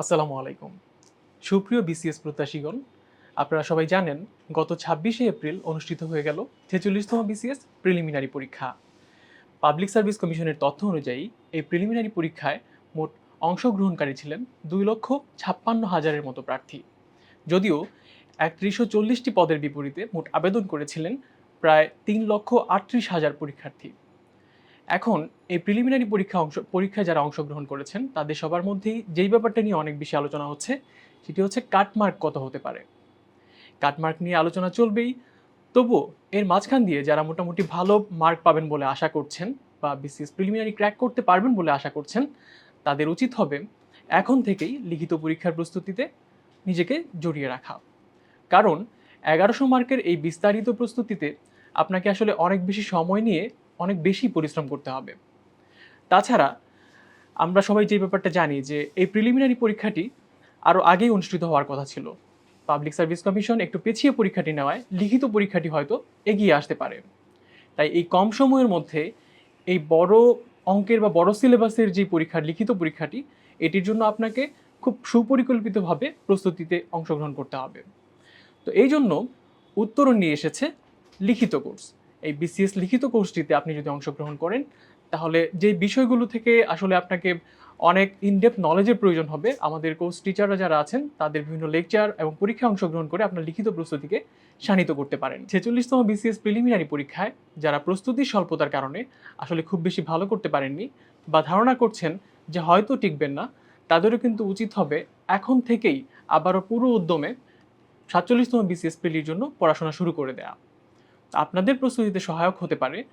আসসালামু আলাইকুম। সুপ্রিয় বিসিএস প্রত্যাশীগণ, আপনারা সবাই জানেন গত ছাব্বিশে এপ্রিল অনুষ্ঠিত হয়ে গেল ছেচল্লিশতম বিসিএস প্রিলিমিনারি পরীক্ষা। পাবলিক সার্ভিস কমিশনের তথ্য অনুযায়ী এই প্রিলিমিনারি পরীক্ষায় মোট অংশগ্রহণকারী ছিলেন দুই লক্ষ ছাপ্পান্ন হাজারের মতো প্রার্থী। যদিও একত্রিশশো চল্লিশটি পদের বিপরীতে মোট আবেদন করেছিলেন প্রায় তিন লক্ষ আটত্রিশ হাজার পরীক্ষার্থী। এখন এই প্রিলিমিনারি পরীক্ষা অংশ, পরীক্ষায় যারা অংশগ্রহণ করেছেন, তাদের সবার মধ্যেই যেই ব্যাপারটা নিয়ে অনেক বেশি আলোচনা হচ্ছে, সেটি হচ্ছে কাটমার্ক কত হতে পারে। কাটমার্ক নিয়ে আলোচনা চলবেই, তবুও এর মাঝখান দিয়ে যারা মোটামুটি ভালো মার্ক পাবেন বলে আশা করছেন বা বিসিএস প্রিলিমিনারি ক্র্যাক করতে পারবেন বলে আশা করছেন, তাদের উচিত হবে এখন থেকেই লিখিত পরীক্ষার প্রস্তুতিতে নিজেকে জড়িয়ে রাখা। কারণ এগারোশো মার্কের এই বিস্তারিত প্রস্তুতিতে আপনাকে আসলে অনেক বেশি সময় নিয়ে অনেক বেশি পরিশ্রম করতে হবে। তাছাড়া আমরা সবাই যে ব্যাপারটা জানি যে এই প্রিলিমিনারি পরীক্ষাটি আরও আগেই অনুষ্ঠিত হওয়ার কথা ছিল। পাবলিক সার্ভিস কমিশন একটু পেছিয়ে পরীক্ষাটি নেওয়ায় লিখিত পরীক্ষাটি হয়তো এগিয়ে আসতে পারে। তাই এই কম সময়ের মধ্যে এই বড় অঙ্কের বা বড় সিলেবাসের যে পরীক্ষা, লিখিত পরীক্ষাটি, এটির জন্য আপনাকে খুব সুপরিকল্পিতভাবে প্রস্তুতিতে অংশগ্রহণ করতে হবে। তো এই জন্য উত্তরণ নিয়ে এসেছে লিখিত কোর্স। এই বিসিএস লিখিত কোর্সটিতে আপনি যদি অংশগ্রহণ করেন, তাহলে যে বিষয়গুলো থেকে আসলে আপনাকে অনেক ইনডেপ নলেজের প্রয়োজন হবে, আমাদের কোর্স টিচাররা যারা আছেন, তাদের বিভিন্ন লেকচার এবং পরীক্ষায় অংশগ্রহণ করে আপনার লিখিত প্রস্তুতিকে শানিত করতে পারেন। ছেচল্লিশতম বিসিএস প্রিলিমিনারি পরীক্ষায় যারা প্রস্তুতির স্বল্পতার কারণে আসলে খুব বেশি ভালো করতে পারেননি বা ধারণা করছেন যে হয়তো টিকবেন না, তাদেরও কিন্তু উচিত হবে এখন থেকেই আবারও পুরো উদ্যমে সাতচল্লিশতম বিসিএস প্রিলির জন্য পড়াশোনা শুরু করে দেয়া। আপনাদের প্রস্তুতিতে সহায়ক হতে পারে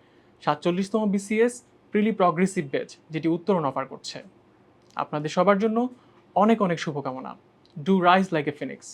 সাতচল্লিশতম বিসিএস প্রিলি প্রগ্রেসিভ ব্যাচ, যেটি উত্তরণ অফার করছে। আপনাদের সবার জন্য অনেক অনেক শুভকামনা। Do rise like a phoenix